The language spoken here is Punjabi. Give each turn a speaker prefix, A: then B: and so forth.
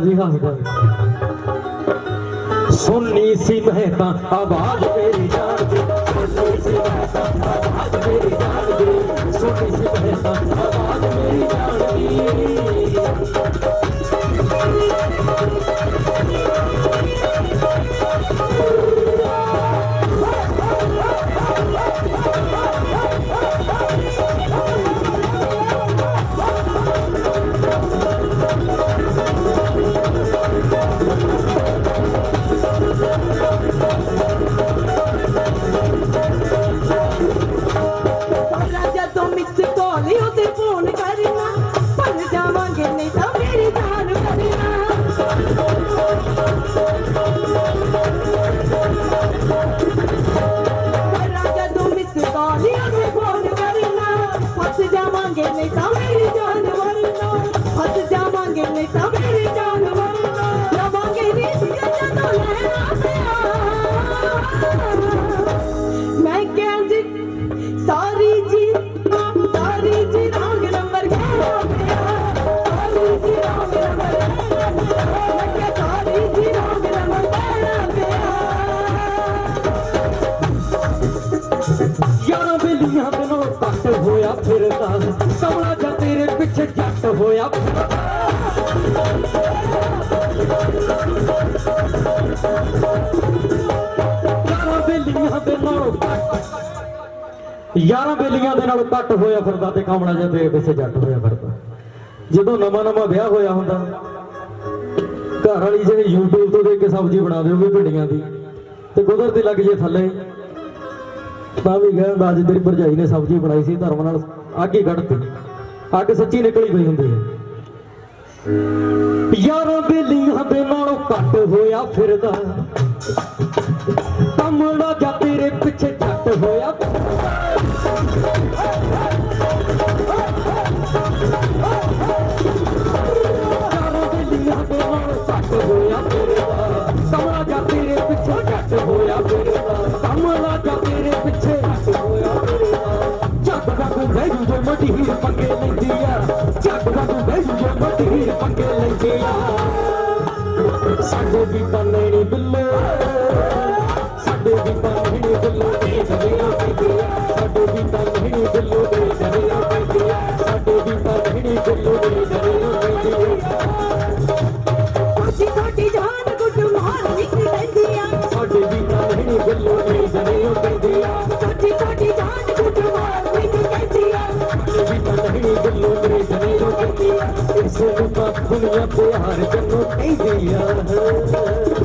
A: दिया है सुन्नी सी मेहता आवाज़ मेरी जान दी। सुन्नी सी मेहता आवाज़ मेरी जान दी। सुन्नी सी मेहता आवाज़ मेरी जान दी। Saniye
B: bir konu karına Patlıcaman gelmeyi ਹੋਇਆ ਫਿਰਦਾ ਕਮਲਾ ਜਾਂ ਤੇਰੇ ਪਿੱਛੇ ਜੱਟ ਹੋਇਆ। ਯਾਰਾਂ ਬੇਲੀਆਂ ਦੇ ਨਾਲੋਂ ਘੱਟ ਯਾਰਾਂ ਬੇਲੀਆਂ ਦੇ ਨਾਲ ਕੱਟ ਹੋਇਆ ਫਿਰਦਾ ਤੇ ਕਮਲਾ ਜਾਂ ਤੇਰੇ ਪਿੱਛੇ ਜੱਟ ਹੋਇਆ ਫਿਰਦਾ। ਜਦੋਂ ਨਵਾਂ ਨਵਾਂ ਵਿਆਹ ਹੋਇਆ ਹੁੰਦਾ, ਘਰ ਵਾਲੀ ਜਿਹੜੀ YouTube ਤੋਂ ਦੇਖ ਕੇ ਸਬਜ਼ੀ ਬਣਾ ਦਿਓਗੇ ਭਿੰਡੀਆਂ ਦੀ, ਤੇ ਕੁਦਰਤੀ ਲੱਗ ਜੇ ਥੱਲੇ। ਤਾਂ ਵੀ ਕਹਿੰਦਾ ਅੱਜ ਤੇਰੀ ਭਰਜਾਈ ਨੇ ਸਬਜ਼ੀ ਬਣਾਈ ਸੀ, ਧਰਮ ਨਾਲ ਅੱਗ ਹੀ ਕੱਢਤੀ। ਅੱਗ ਸੱਚੀ ਨਿਕਲੀ ਪਈ ਹੁੰਦੀ ਹੈ। ਯਾਰਾਂ ਬੇਲੀਆਂ ਦੇ ਨਾਲੋਂ ਘੱਟ ਹੋਇਆ ਫਿਰਦਾ। ਕਮਲਾ ਜਾਂ ਤੇਰੇ ਪਿੱਛੇ ਛੱਟ ਹੋਇਆ। ਯਾਰਾਂ ਬੇਲੀਆਂ ਦੇ ਨਾਲੋਂ ਘੱਟ ਹੋਇਆ ਫਿਰਦਾ। ਸਾਡੇ ਵੀ ਤਾਂ ਲੈਣੀ ਬਿੱਲੋ ਸਾਡੇ ਵੀ ਤਾਂ ਲੈਣੀ ਬਿੱਲੋ ਦੇ ਦਰਿਆ ਪੈਂਦੀਆਂ ਸਾਡੇ ਵੀ ਤਾਂ ਲੈਣੀ ਬਿੱਲੋ ਦੇ ਦਰਿਆ ਪੈਂਦੀਆਂ ਸਾਡੇ ਵੀ ਤਾਂ ਲੈਣੀ ਬਿੱਲੋ ਦੇ ਦਰਿਆ ਪੈਂਦੀਆਂ
A: ਛੋਟੀ ਛੋਟੀ ਜਾਨ ਗੁੱਡ ਮਾਰਨਿੰਗ ਕਹਿੰਦੀ ਆ
B: ਸਾਡੇ ਵੀ ਤਾਂ ਲੈਣੀ ਬਿੱਲੋ ਦੇ ਦਰਿਆ ਪੈਂਦੀਆਂ
A: ਛੋਟੀ ਛੋਟੀ ਜਾਨ ਗੁੱਡ ਮਾਰਨਿੰਗ ਕਹਿੰਦੀ ਆ
B: ਸਾਡੇ ਵੀ ਤਾਂ ਲੈਣੀ ਬਿੱਲੋ ਦੇ ਦਰਿਆ ਪੈਂਦੀਆਂ ਇਸੇ प्यार को कहीं दिया है